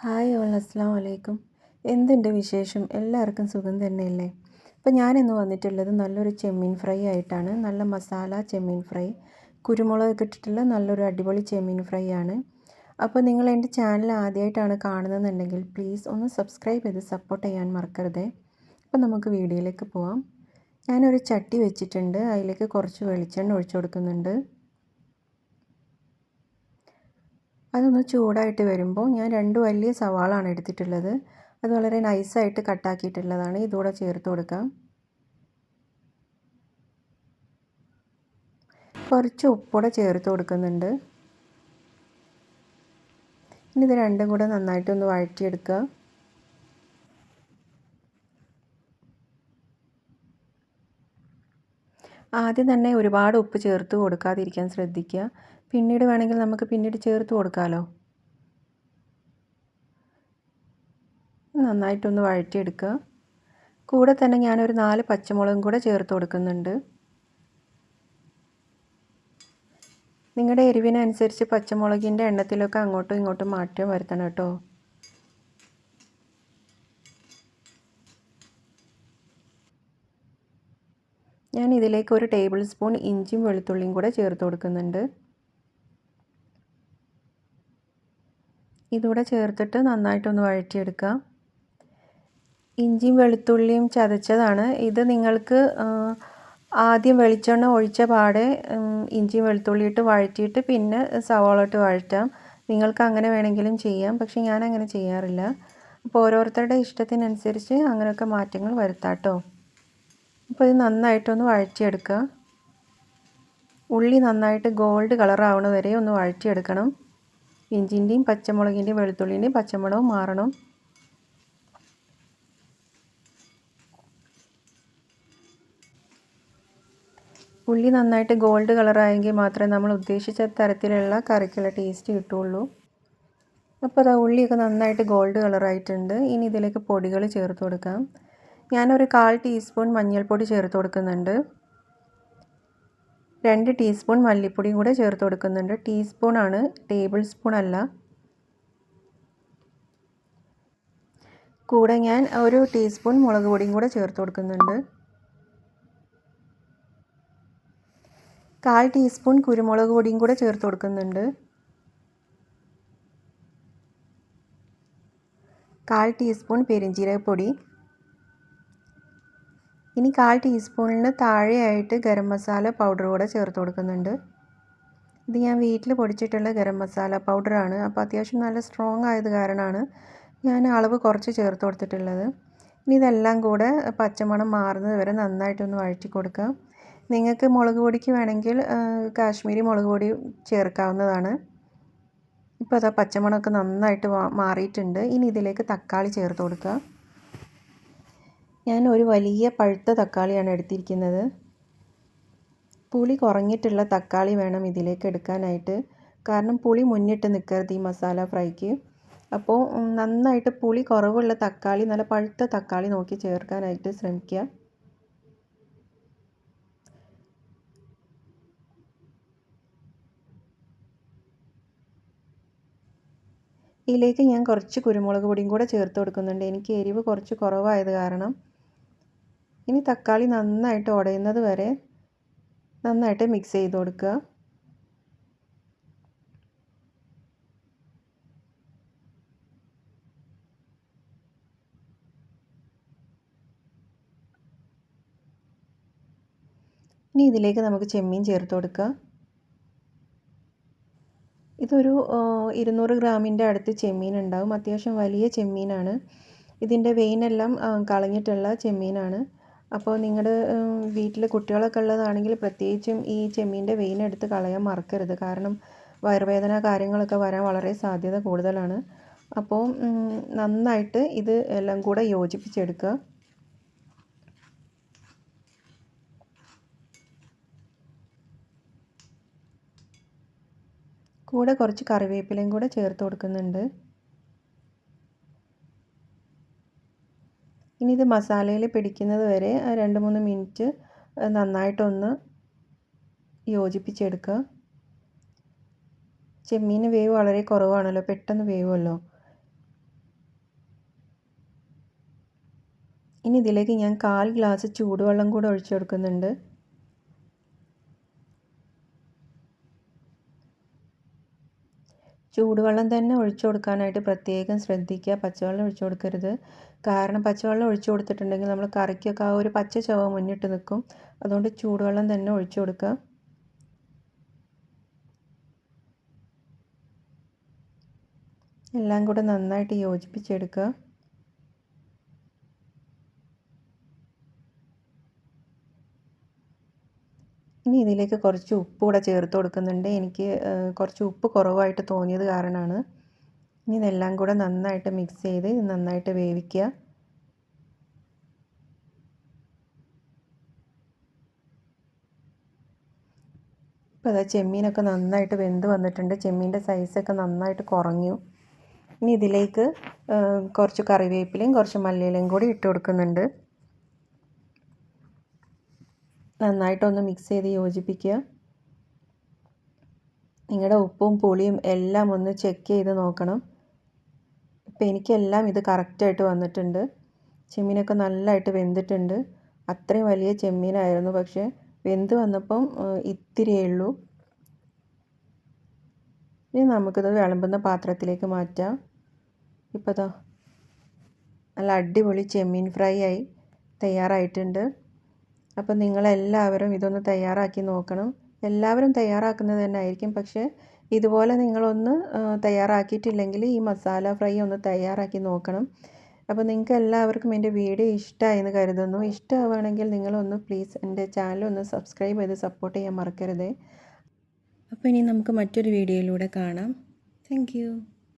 Hi all അസ്സാം വലൈക്കും എന്തുണ്ട് വിശേഷം? എല്ലാവർക്കും സുഖം തന്നെയല്ലേ? അപ്പോൾ ഞാനിന്ന് വന്നിട്ടുള്ളത് നല്ലൊരു ചെമ്മീൻ ഫ്രൈ ആയിട്ടാണ്. നല്ല മസാല ചെമ്മീൻ ഫ്രൈ കുരുമുളക് ഇട്ടിട്ടുള്ള നല്ലൊരു അടിപൊളി ചെമ്മീൻ ഫ്രൈ ആണ്. അപ്പോൾ നിങ്ങൾ എന്റെ ചാനൽ ആദ്യമായിട്ടാണ് കാണുന്നതെന്നുണ്ടെങ്കിൽ പ്ലീസ് ഒന്ന് സബ്സ്ക്രൈബ് ചെയ്ത് സപ്പോർട്ട് ചെയ്യാൻ മറക്കരുത്. അപ്പോൾ നമുക്ക് വീഡിയോയിലേക്ക് പോവാം. ഞാനൊരു ചട്ടി വെച്ചിട്ടുണ്ട്. അതിലേക്ക് കുറച്ച് വെളിച്ചെണ്ണ ഒഴിച്ചു കൊടുക്കുന്നുണ്ട്. അതൊന്ന് ചൂടായിട്ട് വരുമ്പോൾ ഞാൻ രണ്ട് വലിയ സവാളാണ് എടുത്തിട്ടുള്ളത്. അത് വളരെ നൈസായിട്ട് കട്ടാക്കിയിട്ടുള്ളതാണ്. ഇതുകൂടെ ചേർത്ത് കൊടുക്കാം. കുറച്ച് ഉപ്പൂടെ ചേർത്ത് കൊടുക്കുന്നുണ്ട്. ഇനി ഇത് രണ്ടും കൂടെ നന്നായിട്ടൊന്ന് വഴറ്റിയെടുക്കുക. ആദ്യം തന്നെ ഒരുപാട് ഉപ്പ് ചേർത്ത് കൊടുക്കാതിരിക്കാൻ ശ്രദ്ധിക്കുക. പിന്നീട് വേണമെങ്കിൽ നമുക്ക് പിന്നീട് ചേർത്ത് കൊടുക്കാമല്ലോ നന്നായിട്ടൊന്ന് വഴറ്റിയെടുക്കുക കൂടെ തന്നെ ഞാനൊരു നാല് പച്ചമുളകും കൂടെ ചേർത്ത് കൊടുക്കുന്നുണ്ട്. നിങ്ങളുടെ എരിവിനനുസരിച്ച് പച്ചമുളകിന്റെ എണ്ണത്തിലൊക്കെ അങ്ങോട്ടും ഇങ്ങോട്ടും മാറ്റം വരുത്തണം കേട്ടോ. ഞാൻ ഇതിലേക്ക് ഒരു ടേബിൾ സ്പൂൺ ഇഞ്ചിയും വെളുത്തുള്ളിയും കൂടെ ചേർത്ത് കൊടുക്കുന്നുണ്ട്. ഇതുകൂടെ ചേർത്തിട്ട് നന്നായിട്ടൊന്ന് വഴറ്റിയെടുക്കുക ഇഞ്ചിയും വെളുത്തുള്ളിയും ചതച്ചതാണ്. ഇത് നിങ്ങൾക്ക് ആദ്യം വെളിച്ചെണ്ണ ഒഴിച്ച പാടെ ഇഞ്ചിയും വെളുത്തുള്ളി ഇട്ട് വഴറ്റിയിട്ട് പിന്നെ സവാള ഇട്ട് വഴറ്റാം. നിങ്ങൾക്ക് അങ്ങനെ വേണമെങ്കിലും ചെയ്യാം പക്ഷേ ഞാൻ അങ്ങനെ ചെയ്യാറില്ല. അപ്പോൾ ഓരോരുത്തരുടെ ഇഷ്ടത്തിനനുസരിച്ച് അങ്ങനെയൊക്കെ മാറ്റങ്ങൾ വരുത്താം കേട്ടോ അപ്പോൾ ഇത് നന്നായിട്ടൊന്ന് വഴറ്റിയെടുക്കുക ഉള്ളി നന്നായിട്ട് ഗോൾഡ് കളറാവണ വരെ ഒന്ന് വഴറ്റിയെടുക്കണം. ഇഞ്ചിന്റെയും പച്ചമുളകിന്റെയും വെളുത്തുള്ളിന്റെയും പച്ചമുളകും മാറണം. ഉള്ളി നന്നായിട്ട് ഗോൾഡ് കളറായെങ്കിൽ മാത്രമേ നമ്മൾ ഉദ്ദേശിച്ച തരത്തിലുള്ള കറിക്കുള്ള ടേസ്റ്റ് കിട്ടുള്ളൂ അപ്പോൾ അതാ ഉള്ളിയൊക്കെ നന്നായിട്ട് ഗോൾഡ് കളറായിട്ടുണ്ട്. ഇനി ഇതിലേക്ക് പൊടികൾ ചേർത്ത് കൊടുക്കാം. ഞാനൊരു കാൽ ടീസ്പൂൺ മഞ്ഞൾപ്പൊടി ചേർത്ത് കൊടുക്കുന്നുണ്ട്. രണ്ട് ടീസ്പൂൺ മല്ലിപ്പൊടിയും കൂടെ ചേർത്ത് കൊടുക്കുന്നുണ്ട്. ടീസ്പൂണാണ് ടേബിൾ സ്പൂൺ അല്ല. കൂടെ ഞാൻ ഒരു ടീസ്പൂൺ മുളക് പൊടിയും കൂടെ ചേർത്ത് കൊടുക്കുന്നുണ്ട്. കാൽ ടീസ്പൂൺ കുരുമുളക് പൊടിയും കൂടെ ചേർത്ത് കൊടുക്കുന്നുണ്ട്. കാൽ ടീസ്പൂൺ പെരിഞ്ജീരകപ്പൊടി ഇനി കാൽ ടീസ്പൂണിന് താഴെയായിട്ട് ഗരം മസാല പൗഡർ കൂടെ ചേർത്ത് കൊടുക്കുന്നുണ്ട്. ഇത് ഞാൻ വീട്ടിൽ പൊടിച്ചിട്ടുള്ള ഗരം മസാല പൗഡറാണ് അപ്പോൾ അത്യാവശ്യം നല്ല സ്ട്രോങ് ആയത് കാരണമാണ് ഞാൻ അളവ് കുറച്ച് ചേർത്ത് കൊടുത്തിട്ടുള്ളത്. ഇനി ഇതെല്ലാം കൂടെ പച്ചമണം മാറുന്നത് വരെ നന്നായിട്ടൊന്ന് വഴറ്റി കൊടുക്കാം. നിങ്ങൾക്ക് മുളക് പൊടിക്ക് വേണമെങ്കിൽ കാശ്മീരി മുളക് പൊടി ചേർക്കാവുന്നതാണ്. ഇപ്പോൾ അതാ പച്ചമണമൊക്കെ നന്നായിട്ട് മാറിയിട്ടുണ്ട്. ഇനി ഇതിലേക്ക് തക്കാളി ചേർത്ത് കൊടുക്കുക ഞാൻ ഒരു വലിയ പഴുത്ത തക്കാളിയാണ് എടുത്തിരിക്കുന്നത്. പുളി കുറഞ്ഞിട്ടുള്ള തക്കാളി വേണം ഇതിലേക്ക് എടുക്കാനായിട്ട്. കാരണം പുളി മുന്നിട്ട് നിൽക്കരുത് ഈ മസാല ഫ്രൈക്ക്. അപ്പോൾ നന്നായിട്ട് പുളി കുറവുള്ള തക്കാളി നല്ല പഴുത്ത തക്കാളി നോക്കി ചേർക്കാനായിട്ട് ശ്രമിക്കുക ഇതിലേക്ക് ഞാൻ കുറച്ച് കുരുമുളക് പൊടിയും കൂടെ ചേർത്ത് കൊടുക്കുന്നുണ്ട്. എനിക്ക് എരിവ് കുറച്ച് കുറവായത് കാരണം. ഇനി തക്കാളി നന്നായിട്ട് ഉടയുന്നത് വരെ നന്നായിട്ട് മിക്സ് ചെയ്ത് കൊടുക്കുക. ഇനി ഇതിലേക്ക് നമുക്ക് ചെമ്മീൻ ചേർത്ത് കൊടുക്കുക. ഇതൊരു ഇരുന്നൂറ് ഗ്രാമിന്റെ അടുത്ത് ചെമ്മീൻ ഉണ്ടാവും. അത്യാവശ്യം വലിയ ചെമ്മീനാണ്. ഇതിന്റെ വെയിനെല്ലാം കളഞ്ഞിട്ടുള്ള ചെമ്മീനാണ്. അപ്പോൾ നിങ്ങളുടെ വീട്ടിൽ കുട്ടികളൊക്കെ ഉള്ളതാണെങ്കിൽ പ്രത്യേകിച്ചും ഈ ചെമ്മീന്റെ വെയിൻ എടുത്ത് കളയാൻ മറക്കരുത്. കാരണം വയറുവേദന കാര്യങ്ങളൊക്കെ വരാൻ വളരെ സാധ്യത കൂടുതലാണ്. അപ്പോൾ നന്നായിട്ട് ഇത് എല്ലാം കൂടെ യോജിപ്പിച്ചെടുക്കുക. കൂടെ കുറച്ച് കറിവേപ്പിലയും കൂടെ ചേർത്ത് കൊടുക്കുന്നുണ്ട്. ഇനി ഇത് മസാലയിൽ പിടിക്കുന്നത് വരെ രണ്ട് മൂന്ന് മിനിറ്റ് നന്നായിട്ടൊന്ന് യോജിപ്പിച്ചെടുക്കുക. ചെമ്മീന് വേവ് വളരെ കുറവാണല്ലോ പെട്ടെന്ന് വേവുമല്ലോ ഇനി ഇതിലേക്ക് ഞാൻ കാൽ ഗ്ലാസ് ചൂടുവെള്ളം കൂടെ ഒഴിച്ചു കൊടുക്കുന്നുണ്ട്. ചൂടുവെള്ളം തന്നെ ഒഴിച്ചു കൊടുക്കാനായിട്ട് പ്രത്യേകം ശ്രദ്ധിക്കുക. പച്ചവെള്ളം ഒഴിച്ചു കൊടുക്കരുത്. കാരണം പച്ചവെള്ളം ഒഴിച്ചു കൊടുത്തിട്ടുണ്ടെങ്കിൽ നമ്മൾ കറിക്കൊക്കെ ആ ഒരു പച്ച ചുവ മുന്നിട്ട് നിൽക്കും. അതുകൊണ്ട് ചൂടുവെള്ളം തന്നെ ഒഴിച്ചു കൊടുക്കുക. എല്ലാം കൂടെ നന്നായിട്ട് യോജിപ്പിച്ചെടുക്കുക. ഇനി ഇതിലേക്ക് കുറച്ച് ഉപ്പ് കൂടെ ചേർത്ത് കൊടുക്കുന്നുണ്ട്. എനിക്ക് കുറച്ച് ഉപ്പ് കുറവായിട്ട് തോന്നിയത് കാരണമാണ്. ഇനി ഇതെല്ലാം കൂടെ നന്നായിട്ട് മിക്സ് ചെയ്ത് നന്നായിട്ട് വേവിക്കുക. ഇപ്പോൾ അതാ ചെമ്മീനൊക്കെ നന്നായിട്ട് വെന്ത് വന്നിട്ടുണ്ട്. ചെമ്മീന്റെ സൈസൊക്കെ നന്നായിട്ട് കുറഞ്ഞു. ഇനി ഇതിലേക്ക് കുറച്ച് കറിവേപ്പിലയും കുറച്ച് മല്ലിയിലയും കൂടി ഇട്ട് കൊടുക്കുന്നുണ്ട്. നന്നായിട്ടൊന്ന് മിക്സ് ചെയ്ത് യോജിപ്പിക്കുക. നിങ്ങളുടെ ഉപ്പും പുളിയും എല്ലാം ഒന്ന് ചെക്ക് ചെയ്ത് നോക്കണം. ഇപ്പം എനിക്കെല്ലാം ഇത് കറക്റ്റായിട്ട് വന്നിട്ടുണ്ട്. ചെമ്മീനൊക്കെ നല്ലതായിട്ട് വെന്തിട്ടുണ്ട്. അത്രയും വലിയ ചെമ്മീനായിരുന്നു. പക്ഷേ വെന്ത് വന്നപ്പം ഇത്തിരിയേ ഉള്ളൂ. ഇനി നമുക്കിത് വിളമ്പുന്ന പാത്രത്തിലേക്ക് മാറ്റാം. ഇപ്പോൾ നല്ല അടിപൊളി ചെമ്മീൻ ഫ്രൈ ആയി തയ്യാറായിട്ടുണ്ട്. അപ്പോൾ നിങ്ങളെല്ലാവരും ഇതൊന്ന് തയ്യാറാക്കി നോക്കണം. എല്ലാവരും തയ്യാറാക്കുന്നത് തന്നെ ആയിരിക്കും. പക്ഷേ ഇതുപോലെ നിങ്ങളൊന്ന് തയ്യാറാക്കിയിട്ടില്ലെങ്കിൽ ഈ മസാല ഫ്രൈ ഒന്ന് തയ്യാറാക്കി നോക്കണം. അപ്പോൾ നിങ്ങൾക്ക് എല്ലാവർക്കും എന്റെ വീഡിയോ ഇഷ്ടമായി എന്ന് കരുതുന്നു. ഇഷ്ടമാവുകയാണെങ്കിൽ നിങ്ങളൊന്ന് പ്ലീസ് എന്റെ ചാനൽ ഒന്ന് സബ്സ്ക്രൈബ് ചെയ്ത് സപ്പോർട്ട് ചെയ്യാൻ മറക്കരുത്. അപ്പോൾ ഇനി നമുക്ക് മറ്റൊരു വീഡിയോയിലൂടെ കാണാം. താങ്ക്